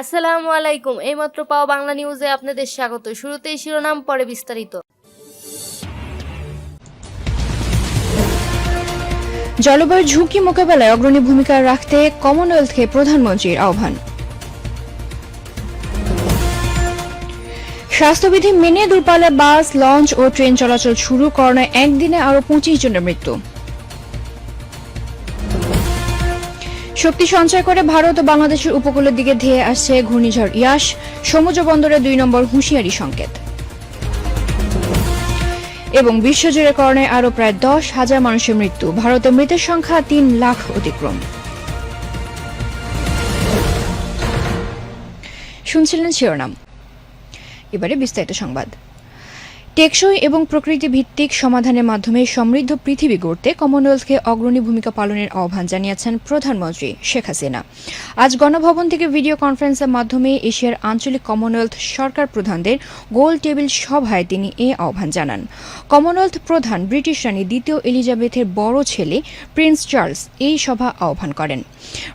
আসসালামু আলাইকুম। এইমাত্র পাওয়া বাংলা নিউজে আপনাদের স্বাগত। শুরুতেই শিরোনাম, পরে বিস্তারিত। জলবায়ুর ঝুঁকি মোকাবেলায় অগ্রণী ভূমিকা রাখতে কমনওয়েলথকে প্রধানমন্ত্রীর আহ্বান। স্বাস্থ্যবিধি মেনে দূরপাল্লার বাস, লঞ্চ ও ট্রেন চলাচল শুরু করণে একদিনে আরও পঁচিশ জনের মৃত্যু। শক্তি সঞ্চয় করে ভারত ও বাংলাদেশের উপকূলের দিকে ধেয়ে আসছে ঘূর্ণিঝড় ইয়াস সমুদ্র বন্দরে দুই নম্বর হুঁশিয়ারি সংকেত। এবং বিশ্বজুড়ে করণে আরও প্রায় দশ হাজার মানুষের মৃত্যু। ভারতে মৃতের সংখ্যা তিন লাখ অতিক্রম। শুনছিলেন শিরোনাম। এবারে বিস্তারিত সংবাদ। টেকসই এবং প্রকৃতি ভিত্তিক সমাধানের মাধ্যমে সমৃদ্ধ পৃথিবী গড়তে কমনওয়েলথকে অগ্রণী ভূমিকা পালনের আহ্বান জানিয়েছেন প্রধানমন্ত্রী শেখ হাসিনা। আজ গণভবন থেকে ভিডিও কনফারেন্সের মাধ্যমে এশিয়ার আঞ্চলিক কমনওয়েলথ সরকার প্রধানদের গোল টেবিল সভায় তিনি এ আহ্বান জানান। কমনওয়েলথ প্রধান ব্রিটিশ রানী দ্বিতীয় এলিজাবেথের বড় ছেলে প্রিন্স চার্লস এই সভা আহ্বান করেন।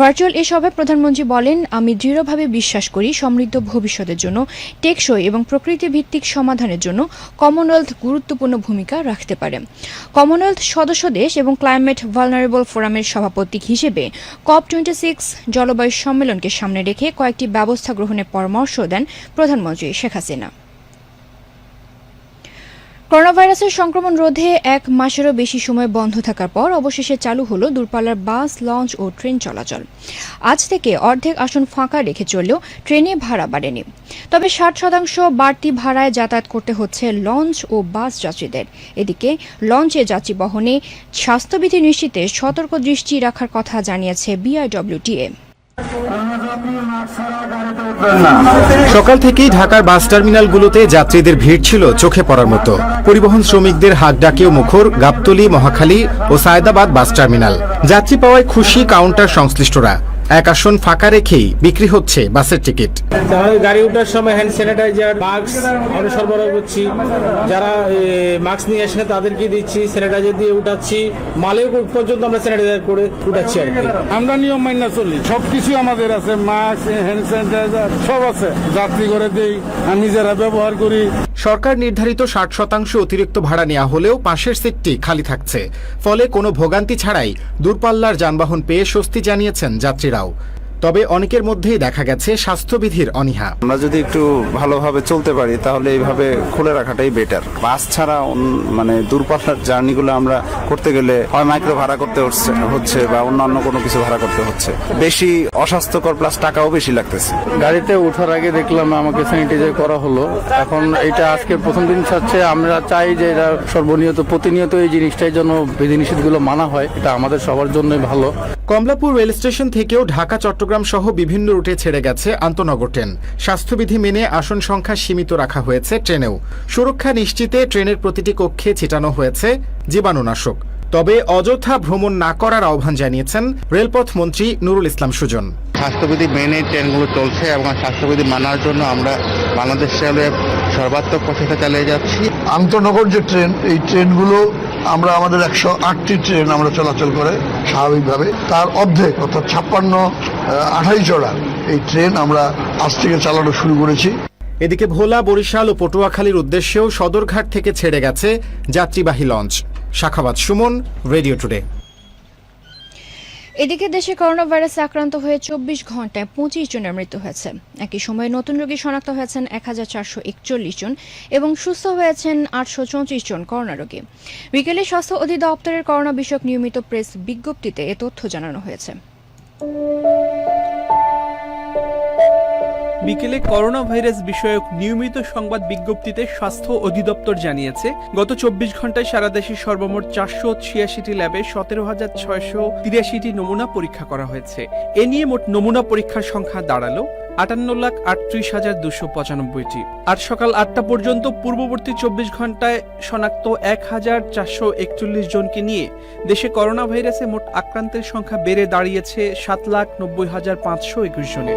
ভার্চুয়াল এ সভায় প্রধানমন্ত্রী বলেন, আমি দৃঢ়ভাবে বিশ্বাস করি সমৃদ্ধ ভবিষ্যতের জন্য, টেকসই এবং প্রকৃতি ভিত্তিক সমাধানের জন্য কমনওয়েলথ গুরুত্বপূর্ণ ভূমিকা রাখতে পারে। কমনওয়েলথ সদস্য দেশ এবং ক্লাইমেট ভালনারেবল ফোরামের সভাপতি হিসেবে কপ টোয়েন্টি সিক্স জলবায়ু সম্মেলনকে সামনে রেখে কয়েকটি ব্যবস্থা গ্রহণের পরামর্শ দেন প্রধানমন্ত্রী শেখ হাসিনা। করোনা ভাইরাসের সংক্রমণ রোধে এক মাসেরও বেশি সময় বন্ধ থাকার পর অবশেষে চালু হলো দূরপাল্লার বাস, লঞ্চ ও ট্রেন চলাচল। আজ থেকে অর্ধেক আসন ফাঁকা রেখে চললেও ট্রেনে ভাড়া বাড়েনি। তবে ষাট শতাংশ বাড়তি ভাড়ায় যাতায়াত করতে হচ্ছে লঞ্চ ও বাস যাত্রীদের। এদিকে লঞ্চে যাত্রী বহনে স্বাস্থ্যবিধি নিশ্চিতে সতর্ক দৃষ্টি রাখার কথা জানিয়েছে বিআইডব্লিউটিএ। সকাল থেকেই ঢাকার বাস টার্মিনালগুলোতে যাত্রীদের ভিড় ছিল, চোখে পড়ার মতো। পরিবহন শ্রমিকদের হাক ডাকেও মুখর, গাবতলি, মহাখালী ও সায়দাবাদ বাস টার্মিনাল। যাত্রী পাওয়ায় খুশি কাউন্টার সংশ্লিষ্টরা। এক আসন ফাঁকা রেখেই বিক্রি হচ্ছে বাসের টিকিট। তাহলে গাড়ি ওঠার সময় হ্যান্ড স্যানিটাইজার মাস্ক আমরা সরবরাহ করছি। যারা মাস্ক নিয়ে আসে তাদেরকে দিচ্ছি স্যানিটাইজার দিয়ে উঠাচ্ছি। মালে পর্যন্ত আমরা স্যানিটাইজার করে উঠাচ্ছি আর কি। আমরা নিয়ম মান্য চলি। সবকিছু আমাদের আছে মাস্ক হ্যান্ড স্যানিটাইজার সব আছে। যাত্রী করে দেই আমি নিজেরা ব্যবহার করি। সরকার নির্ধারিত ষাট শতাংশ অতিরিক্ত ভাড়া নেওয়া হলেও পাশের সিটটি খালি থাকছে। ফলে কোনো ভোগান্তি ছাড়াই দূরপাল্লার যানবাহন পেয়ে স্বস্তি জানিয়েছেন Rural তবে অনেকের মধ্যেই দেখা গেছে স্বাস্থ্যবিধির অনীহা। আমরা যদি একটু ভালোভাবে চলতে পারি তাহলে এইভাবে খুলে রাখাটাই বেটার বাস ছাড়া মানে দূরপাল্লার জার্নিগুলো আমরা করতে গেলে হয় মাইক্রো ভাড়া করতে হচ্ছে বা অন্যান্য কোনো কিছু ভাড়া করতে হচ্ছে। বেশি অস্বাস্থ্যকর প্লাস টাকাও বেশি লাগতেছে। গাড়িতে ওঠার আগে দেখলাম আমাকে স্যানিটাইজার করা হলো। এখন এটা আজকে প্রথম দিন ছাড়ছে। আমরা চাই যে এটা সর্বনিয়ত প্রতিনিয়ত এই জিনিসটাই যেন বিধিনিষেধগুলো মানা হয়। এটা আমাদের সবার জন্যই ভালো। কমলাপুর রেল স্টেশন থেকেও ঢাকা চট্টগ্রাম সহ বিভিন্ন রুটে ছেড়ে গেছে আন্তনগর ট্রেন। স্বাস্থ্যবিধি মেনে আসন সংখ্যা সীমিত রাখা হয়েছে ট্রেনেও। সুরক্ষা নিশ্চিতে ট্রেনের প্রতিটি কক্ষে ছিটানো হয়েছে জীবাণুনাশক। তবে অযথা ভ্রমণ না করার আহ্বান জানিয়েছেন রেলপথ মন্ত্রী নুরুল ইসলাম সুজন। স্বাস্থ্যবিধি মেনে ট্রেনগুলো চলছে এবং স্বাস্থ্যবিধি মানার জন্য আমরা বাংলাদেশ রেলওয়ে সর্বাত্মক প্রচেষ্টা চালিয়ে যাচ্ছি। আন্তনগর যে ট্রেন এই ট্রেনগুলো আমরা আমাদের একশো আটটি ট্রেন আমরা চলাচল করে স্বাভাবিকভাবে। তার অর্ধেক অর্থাৎ ছাপ্পান্ন আঠাই জোড়া এই ট্রেন আমরা আজ থেকে চালানো শুরু করেছি। এদিকে ভোলা বরিশাল ও পটুয়াখালীর উদ্দেশ্যেও সদরঘাট থেকে ছেড়ে গেছে যাত্রীবাহী লঞ্চ। শাখাবাদ সুমন রেডিও টুডে। এদিকে দেশে করোনা ভাইরাসে আক্রান্ত হয়ে চব্বিশ ঘন্টায় পঁচিশ জনের মৃত্যু হয়েছে। একই সময়ে নতুন রোগী শনাক্ত হয়েছেন এক হাজার চারশো একচল্লিশ জন এবং সুস্থ হয়েছেন আটশো চৌত্রিশ জন করোনা রোগী। বিকেলে স্বাস্থ্য অধিদপ্তরের করোনা বিষয়ক নিয়মিত প্রেস বিজ্ঞপ্তিতে এ তথ্য জানানো হয়েছে। বিকেলে করোনা ভাইরাস বিষয়ক নিয়মিত সংবাদ বিজ্ঞপ্তিতে স্বাস্থ্য অধিদপ্তর জানিয়েছে, গত চব্বিশ ঘন্টায় সারা দেশে সর্বমোট চারশো ছিয়াশিটি ল্যাবে সতেরো হাজার ছয়শো তিরাশিটি নমুনা পরীক্ষা করা হয়েছে। এ নিয়ে মোট নমুনা পরীক্ষার সংখ্যা দাঁড়াল আটান্ন লাখ আটত্রিশ হাজার দুশো পঁচানব্বইটি। আর সকাল আটটা পর্যন্ত পূর্ববর্তী চব্বিশ ঘন্টায় শনাক্ত এক হাজার চারশো একচল্লিশ জনকে নিয়ে দেশে করোনা ভাইরাসে মোট আক্রান্তের সংখ্যা বেড়ে দাঁড়িয়েছে সাত লাখ নব্বই হাজার পাঁচশো একুশ জনে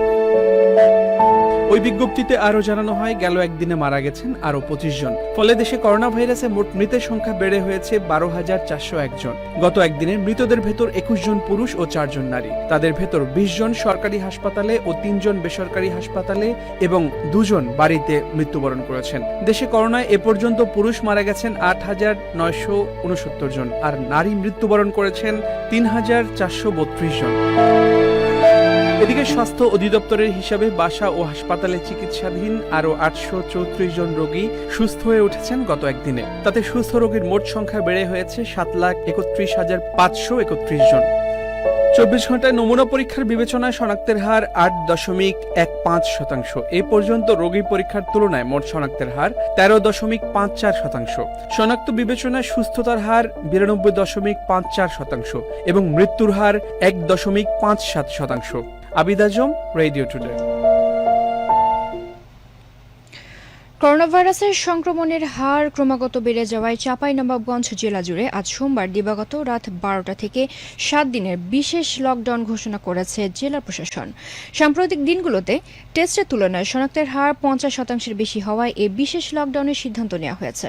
ওই বিজ্ঞপ্তিতে আরও জানানো হয়, গেল একদিনে মারা গেছেন আরও পঁচিশ জন। ফলে দেশে করোনা ভাইরাসে মোট মৃতের সংখ্যা বেড়ে হয়েছে বারো হাজার চারশো একজন গত একদিনে মৃতদের ভেতর একুশ জন পুরুষ ও চারজন নারী। তাদের ভেতর বিশ জন সরকারি হাসপাতালে ও তিনজন বেসরকারি হাসপাতালে এবং দুজন বাড়িতে মৃত্যুবরণ করেছেন। দেশে করোনায় এ পর্যন্ত পুরুষ মারা গেছেন আট হাজার নয়শো উনসত্তর জন, আর নারী মৃত্যুবরণ করেছেন তিন হাজার চারশো বত্রিশ জন। এদিকে স্বাস্থ্য অধিদপ্তরের হিসাবে বাসা ও হাসপাতালে চিকিৎসাধীন আরও আটশো চৌত্রিশ জন রোগী সুস্থ হয়ে উঠেছেন গত একদিনে। তাতে সুস্থ রোগীর মোট সংখ্যা বেড়ে হয়েছে সাত লাখ একত্রিশ হাজার পাঁচশো একত্রিশ জন। চব্বিশ ঘন্টায় নমুনা পরীক্ষার বিবেচনায় শনাক্তের হার আট দশমিক এক পাঁচ শতাংশ। এ পর্যন্ত রোগী পরীক্ষার তুলনায় মোট শনাক্তের হার তেরো দশমিক পাঁচ চার শতাংশ। শনাক্ত বিবেচনায় সুস্থতার হার বিরানব্বই দশমিক পাঁচ চার শতাংশ এবং মৃত্যুর হার এক দশমিক পাঁচ সাত শতাংশ। Abid Azam radio today. Corona ভাইরাসের সংক্রমণের হার ক্রমাগত বেড়ে যাওয়ায় চাঁপাইনবাবগঞ্জ জেলা জুড়ে আজ সোমবার দিবাগত রাত বারোটা থেকে সাত দিনের বিশেষ লকডাউন ঘোষণা করেছে জেলা প্রশাসন। সাম্প্রতিক দিনগুলোতে টেস্টের তুলনায় শনাক্তের হার পঞ্চাশ শতাংশের বেশি হওয়ায় এই বিশেষ লকডাউনের সিদ্ধান্ত নেওয়া হয়েছে।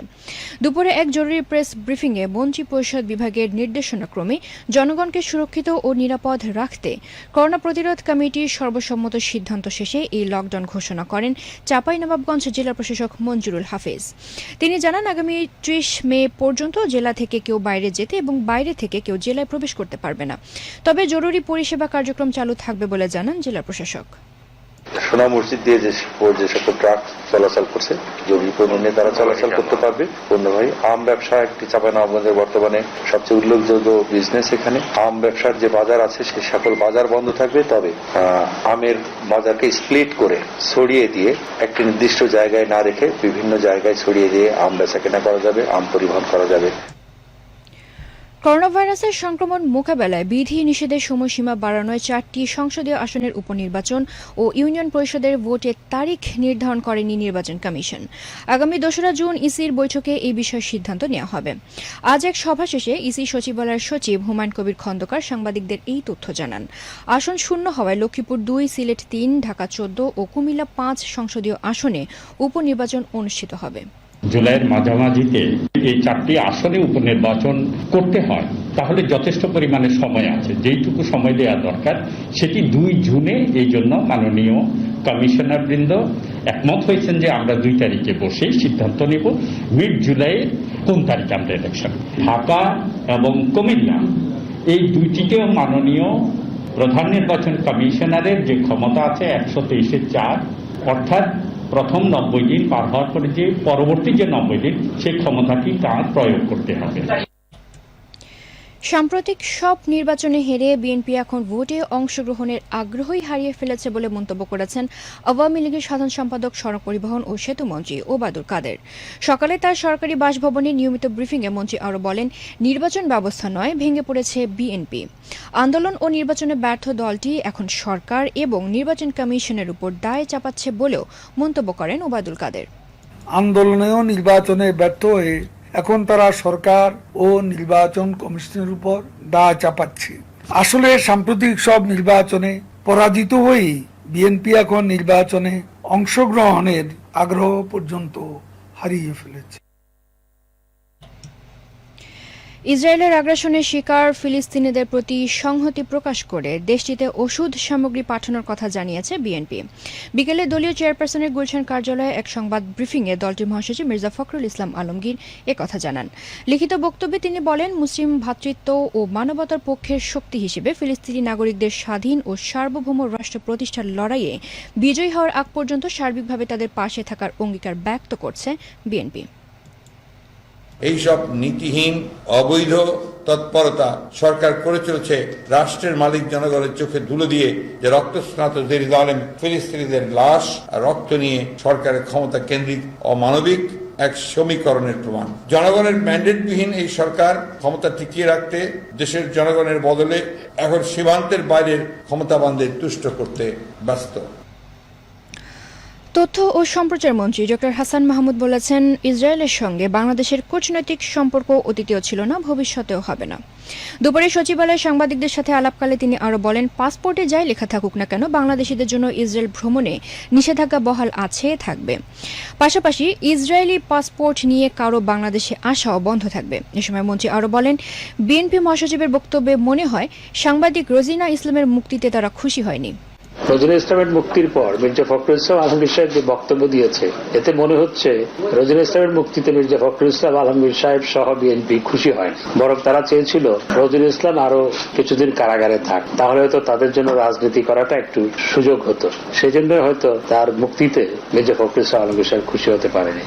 দুপুরে এক জরুরি প্রেস ব্রিফিংয়ে মন্ত্রী পরিষদ বিভাগের নির্দেশনাক্রমে জনগণকে সুরক্ষিত ও নিরাপদ রাখতে করোনা প্রতিরোধ কমিটির সর্বসম্মত সিদ্ধান্ত শেষে এই লকডাউন ঘোষণা করেন চাঁপাইনবাবগঞ্জ জেলা প্রশাসক মঞ্জুরুল হাফেজ। তিনি জানান, আগামী ত্রিশ মে পর্যন্ত জেলা থেকে কেউ বাইরে যেতে এবং বাইরে থেকে কেউ জেলায় প্রবেশ করতে পারবে না। তবে জরুরি পরিষেবা কার্যক্রম চালু থাকবে বলে জানান জেলা প্রশাসক। সোনা মসজিদ দিয়ে যে সকল ট্রাক চলাচল করছে। জরুরি পণ্য তারা চলাচল করতে পারবে। পণ্যবাহী আম ব্যবসা একটি চাপানগঞ্জের বর্তমানে সবচেয়ে উল্লেখযোগ্য বিজনেস এখানে। আম ব্যবসার যে বাজার আছে, সে সকল বাজার বন্ধ থাকবে। তবে আমের বাজারকে স্প্লিট করে ছড়িয়ে দিয়ে একটি নির্দিষ্ট জায়গায় না রেখে বিভিন্ন জায়গায় ছড়িয়ে দিয়ে আম বেচা কেনা করা যাবে, আম পরিবহন করা যাবে। করোনা ভাইরাসের সংক্রমণ মোকাবেলায় বিধি নিষেধের সময়সীমা বাড়ানোয় চারটি সংসদীয় আসনের উপনির্বাচন ও ইউনিয়ন পরিষদের ভোটের তারিখ নির্ধারণ করেনি নির্বাচন কমিশন। আগামী দোসরা জুন ইসির বৈঠকে এই বিষয়ে সিদ্ধান্ত নেওয়া হবে। আজ এক সভা শেষে ইসি সচিবালয়ের সচিব হুমায়ুন কবির খন্দকার সাংবাদিকদের এই তথ্য জানান। আসন শূন্য হওয়ায় লক্ষ্মীপুর দুই, সিলেট তিন, ঢাকা চোদ্দ ও কুমিল্লা পাঁচ সংসদীয় আসনে উপনির্বাচন অনুষ্ঠিত হবে। জুলাইয়ের মাঝামাঝিতে এই চারটি আসনে উপনির্বাচন করতে হয়, তাহলে যথেষ্ট পরিমাণে সময় আছে। যেইটুকু সময় দেওয়া দরকার, সেটি দুই জুনে এই জন্য মাননীয় কমিশনার বৃন্দ একমত হয়েছেন যে আমরা দুই তারিখে বসেই সিদ্ধান্ত নেব, মিড জুলাইয়ের কোন তারিখে আমরা ইলেকশন ঢাকা এবং কুমিল্লা, এই দুইটিতেও মাননীয় প্রধান নির্বাচন কমিশনারের যে ক্ষমতা আছে একশো তেইশের চার, অর্থাৎ প্রথম নব্বই দিন পার হওয়ার পরে যে পরবর্তী যে নব্বই দিন, সেই ক্ষমতাটি তার প্রয়োগ করতে হবে। সাম্প্রতিক সব নির্বাচনে হেরে বিএনপি এখন ভোটে অংশগ্রহণের আগ্রহই হারিয়ে ফেলেছে বলে মন্তব্য করেছেন আওয়ামী লীগের সাধারণ সম্পাদক সড়ক পরিবহন ও সেতুমন্ত্রী ওবায়দুল কাদের। সকালে তার সরকারি বাসভবনে নিয়মিত ব্রিফিংয়ে মন্ত্রী আরও বলেন, নির্বাচন ব্যবস্থা নয়, ভেঙে পড়েছে বিএনপি। আন্দোলন ও নির্বাচনে ব্যর্থ দলটি এখন সরকার এবং নির্বাচন কমিশনের উপর দায় চাপাচ্ছে বলেও মন্তব্য করেন ওবাদুল কাদের। আন্দোলনেও নির্বাচনে ব্যর্থ হয়ে এখন তারা সরকার ও নির্বাচন কমিশনের উপর দা চাপাচ্ছে। আসলে সাম্প্রতিক সব নির্বাচনে পরাজিত হয়েই বিএনপি এখন নির্বাচনে অংশগ্রহণের আগ্রহ পর্যন্ত হারিয়ে ফেলেছে। ইসরায়েলের আগ্রাসনের শিকার ফিলিস্তিনিদের প্রতি সংহতি প্রকাশ করে দেশটিতে ওষুধ সামগ্রী পাঠানোর কথা জানিয়েছে বিএনপি। বিকেলে দলীয় চেয়ারপারসনের গুলশান কার্যালয়ে এক সংবাদ ব্রিফিংয়ে দলটির মহাসচিব মির্জা ফখরুল ইসলাম আলমগীর কথা জানান। লিখিত বক্তব্যে তিনি বলেন, মুসলিম ভ্রাতৃত্ব ও মানবতার পক্ষের শক্তি হিসেবে ফিলিস্তিনি নাগরিকদের স্বাধীন ও সার্বভৌম রাষ্ট্র প্রতিষ্ঠার লড়াইয়ে বিজয়ী হওয়ার আগ পর্যন্ত সার্বিকভাবে তাদের পাশে থাকার অঙ্গীকার ব্যক্ত করছে বিএনপি। এইসব নীতিহীন, অবৈধ তৎপরতা সরকার করে চলছে রাষ্ট্রের মালিক জনগণের চোখে ধুলো দিয়ে যে রক্তস্নাত জেরুজালেম ফিলিস্তিনিদের লাশ আর রক্ত নিয়ে সরকারের ক্ষমতা কেন্দ্রিক অমানবিক এক সমীকরণের প্রমাণ। জনগণের ম্যান্ডেটবিহীন এই সরকার ক্ষমতা টিকিয়ে রাখতে দেশের জনগণের বদলে এখন সীমান্তের বাইরের ক্ষমতাবানদের তুষ্ট করতে ব্যস্ত। তথ্য ও সম্প্রচার মন্ত্রী ডক্টর হাসান মাহমুদ বলেছেন, ইসরায়েলের সঙ্গে বাংলাদেশের কূটনৈতিক সম্পর্ক অতীতেও ছিল না, ভবিষ্যতেও হবে না। দুপুরে সচিবালয়ে সাংবাদিকদের সাথে আলাপকালে তিনি আরও বলেন, পাসপোর্টে যাই লেখা থাকুক না কেন, বাংলাদেশিদের জন্য ইসরায়েল ভ্রমণে নিষেধাজ্ঞা বহাল আছে, থাকবে। পাশাপাশি ইসরায়েলি পাসপোর্ট নিয়ে কারও বাংলাদেশে আসাও বন্ধ থাকবে। এ সময় মন্ত্রী আরও বলেন, বিএনপি মহাসচিবের বক্তব্যে মনে হয়, সাংবাদিক রোজিনা ইসলামের মুক্তিতে তারা খুশি হয়নি। রজনী ইসলামের মুক্তির পর মির্জা ফখরুল ইসলাম আলমগীর সাহেব যে বক্তব্য দিয়েছে, এতে মনে হচ্ছে রজনী ইসলামের মুক্তিতে মির্জা ফখরুল ইসলাম, আলমগীর সাহেব সহ বিএনপি খুশি হয়। বরং তারা চেয়েছিল রজনী ইসলাম আরও কিছুদিন কারাগারে থাক, তাহলে হয়তো তাদের জন্য রাজনীতি করাটা একটু সুযোগ হতো। সেই জন্য হয়তো তার মুক্তিতে মির্জা ফখরুল ইসলাম আলমগীর সাহেব খুশি হতে পারেনি।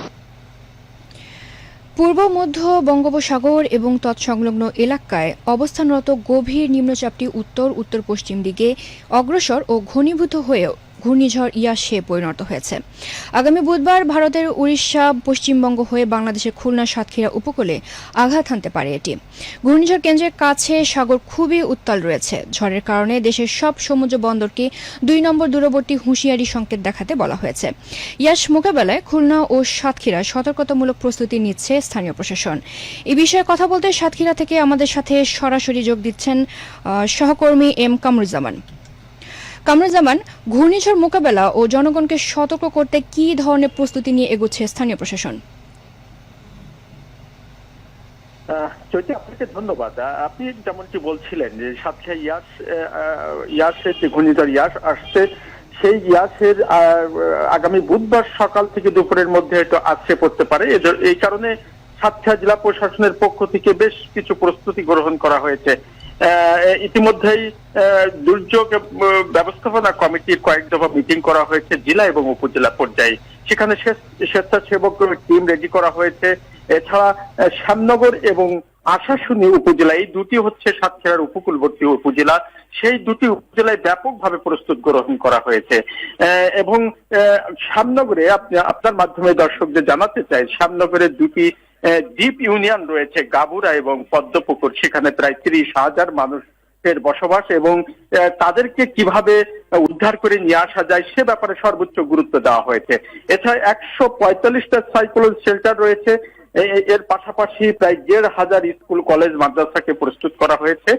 পূর্ব, মধ্য বঙ্গোপসাগর এবং তৎসংলগ্ন এলাকায় অবস্থানরত গভীর নিম্নচাপটি উত্তর উত্তর পশ্চিম দিকে অগ্রসর ও ঘনীভূত হয়েও ঘূর্ণিঝড় ইয়াসে পরিণত হয়েছে। আগামী বুধবার ভারতের উড়িষ্যা, পশ্চিমবঙ্গ হয়ে বাংলাদেশের খুলনা, সাতক্ষীরা উপকূলে আঘাত হানতে পারে এটি। ঘূর্ণিঝড় কেন্দ্রের কাছে সাগর খুবই উত্তাল রয়েছে। ঝড়ের কারণে দেশের সব সমুদ্র বন্দরকে দুই নম্বর দূরবর্তী হুঁশিয়ারি সংকেত দেখাতে বলা হয়েছে। ইয়াস মোকাবেলায় খুলনা ও সাতক্ষীরা সতর্কতামূলক প্রস্তুতি নিচ্ছে স্থানীয় প্রশাসন। এ বিষয়ে কথা বলতে সাতক্ষীরা থেকে আমাদের সাথে সরাসরি যোগ দিচ্ছেন সহকর্মী এম কামরুজ্জামান। কামরুজ্জামান, ঘূর্ণিঝড় মোকাবেলা ও জনগণকে সতর্ক করতে কী ধরনের প্রস্তুতি নিয়ে এগোচ্ছে স্থানীয় প্রশাসন? চৈতি, আপনাকে ধন্যবাদ। আপনি যেমনটি বলছিলেন যে ইয়াস ইয়াসের যে ঘূর্ণিঝড় ইয়াস আসছে, সেই ইয়াসের আগামী বুধবার সকাল থেকে দুপুরের মধ্যে একটু আছড়ে পড়তে পারে। এই কারণে সাতক্ষীরা জেলা প্রশাসনের পক্ষ থেকে বেশ কিছু প্রস্তুতি গ্রহণ করা হয়েছে। ইতিমধ্যেই দুর্যোগ ব্যবস্থাপনা কমিটির কয়েক দফা মিটিং করা হয়েছে জেলা এবং উপজেলা পর্যায়ে। সেখানে স্বেচ্ছাসেবক টিম রেডি করা হয়েছে। এছাড়া শ্যামনগর এবং আশাশুনি উপজেলা এই দুটি হচ্ছে সাতক্ষীরার উপকূলবর্তী উপজেলা। সেই দুটি উপজেলায় ব্যাপকভাবে প্রস্তুত গ্রহণ করা হয়েছে। এবং শ্যামনগরে আপনি, আপনার মাধ্যমে দর্শকদের জানাতে চাই শ্যামনগরের দুটি দ্বীপ ইউনিয়ন রয়েছে গাবুরা এবং পদ্মপুকুর। সেখানে প্রায় তিরিশ হাজার মানুষ এর বসবাস এবং তাদেরকে কীভাবে উদ্ধার করে নিয়ে আসা যায় সে ব্যাপারে সর্বোচ্চ গুরুত্ব দেওয়া হয়েছে। এছাড়া একশো পঁয়তাল্লিশটা সাইক্লোন শেল্টার রয়েছে। এর পাশাপাশি প্রায় দেড় হাজার স্কুল, কলেজ, মাদ্রাসাকে প্রস্তুত করা হয়েছে।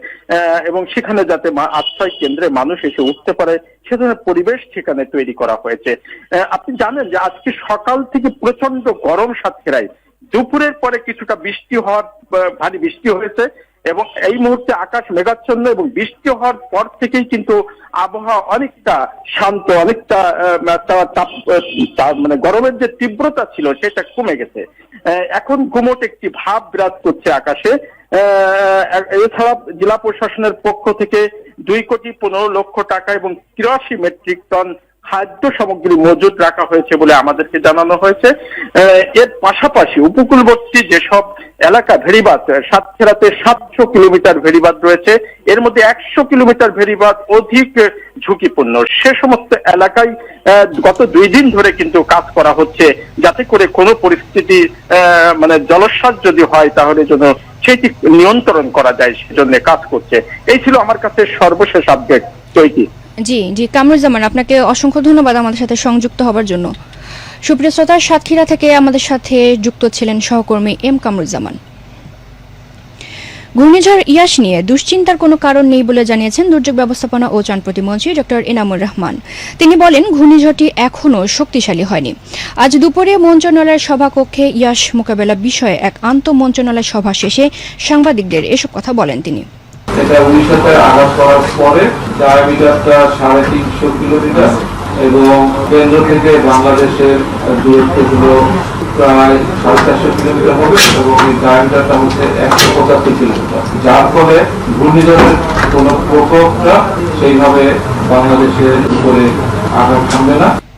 এবং সেখানে যাতে আশ্রয় কেন্দ্রে মানুষ এসে উঠতে পারে, সে ধরনের পরিবেশ সেখানে তৈরি করা হয়েছে। আপনি জানেন যে আজকে সকাল থেকে প্রচণ্ড গরম সাতক্ষীরায়। দুপুরের পরে কিছুটা বৃষ্টি হওয়ার ভারী বৃষ্টি হয়েছে এবং এই মুহূর্তে আকাশ মেঘাচ্ছন্ন এবং বৃষ্টি হওয়ার পর থেকেই কিন্তু আবহাওয়া অনেকটা শান্ত, অনেকটা তাপ- মানে গরমের যে তীব্রতা ছিল সেটা কমে গেছে। এখন গুমট একটি ভাব বিরাজ করছে আকাশে। এছাড়া জেলা প্রশাসনের পক্ষ থেকে দুই কোটি পনেরো লক্ষ টাকা এবং তিরাশি মেট্রিক টন খাদ্য সামগ্রী মজুত রাখা হয়েছে বলে আমাদেরকে জানানো হয়েছে। এর পাশাপাশি উপকূলবর্তী যেসব এলাকা ভেরিবাদ, সাতক্ষীরাতে সাতশো কিলোমিটার ভেরিবাদ রয়েছে, এর মধ্যে একশো কিলোমিটার ভেরিবাদ অধিক ঝুঁকিপূর্ণ। সে সমস্ত এলাকায় গত দুই দিন ধরে কিন্তু কাজ করা হচ্ছে, যাতে করে কোনো পরিস্থিতি মানে জলস্বাদ যদি হয় তাহলে যেন সেটি নিয়ন্ত্রণ করা যায়, সেজন্য কাজ করছে। এই ছিল আমার কাছে সর্বশেষ আপডেট চৈতি জি জি, কামরুজ্জামান, আপনাকে অসংখ্য ধন্যবাদ আমাদের সাথে সংযুক্ত হবার জন্য। সুপ্রিয় শ্রোতা, সাতক্ষীরা থেকে আমাদের সাথে যুক্ত ছিলেন সহকর্মী এম কামরুজ্জামান। ঘূর্ণিঝড় ইয়াস নিয়ে দুশ্চিন্তার কোনো কারণ নেই বলে জানিয়েছেন দুর্যোগ ব্যবস্থাপনা ও ত্রাণ প্রতিমন্ত্রী ডক্টর এনামুর রহমান। তিনি বলেন, ঘূর্ণিঝড়টি এখনও শক্তিশালী হয়নি। আজ দুপুরে মন্ত্রণালয়ের সভাকক্ষে ইয়াস মোকাবেলা বিষয়ে এক আন্তঃ মন্ত্রণালয় সভা শেষে সাংবাদিকদের এসব কথা বলেন তিনি। এটা উড়িষ্যাতে আঘাত করার পরে ডায়ামিটারটা সাড়ে তিনশো কিলোমিটার এবং কেন্দ্র থেকে বাংলাদেশের দূরত্বগুলো প্রায় সাড়ে চারশো কিলোমিটার হবে এবং এই ডায়ামিটারটা হচ্ছে একশো পঁচাত্তর কিলোমিটার। যার ফলে ঘূর্ণিঝড়ের কোনো প্রকোপটা সেইভাবে বাংলাদেশের উপরে আঘাত থামবে না।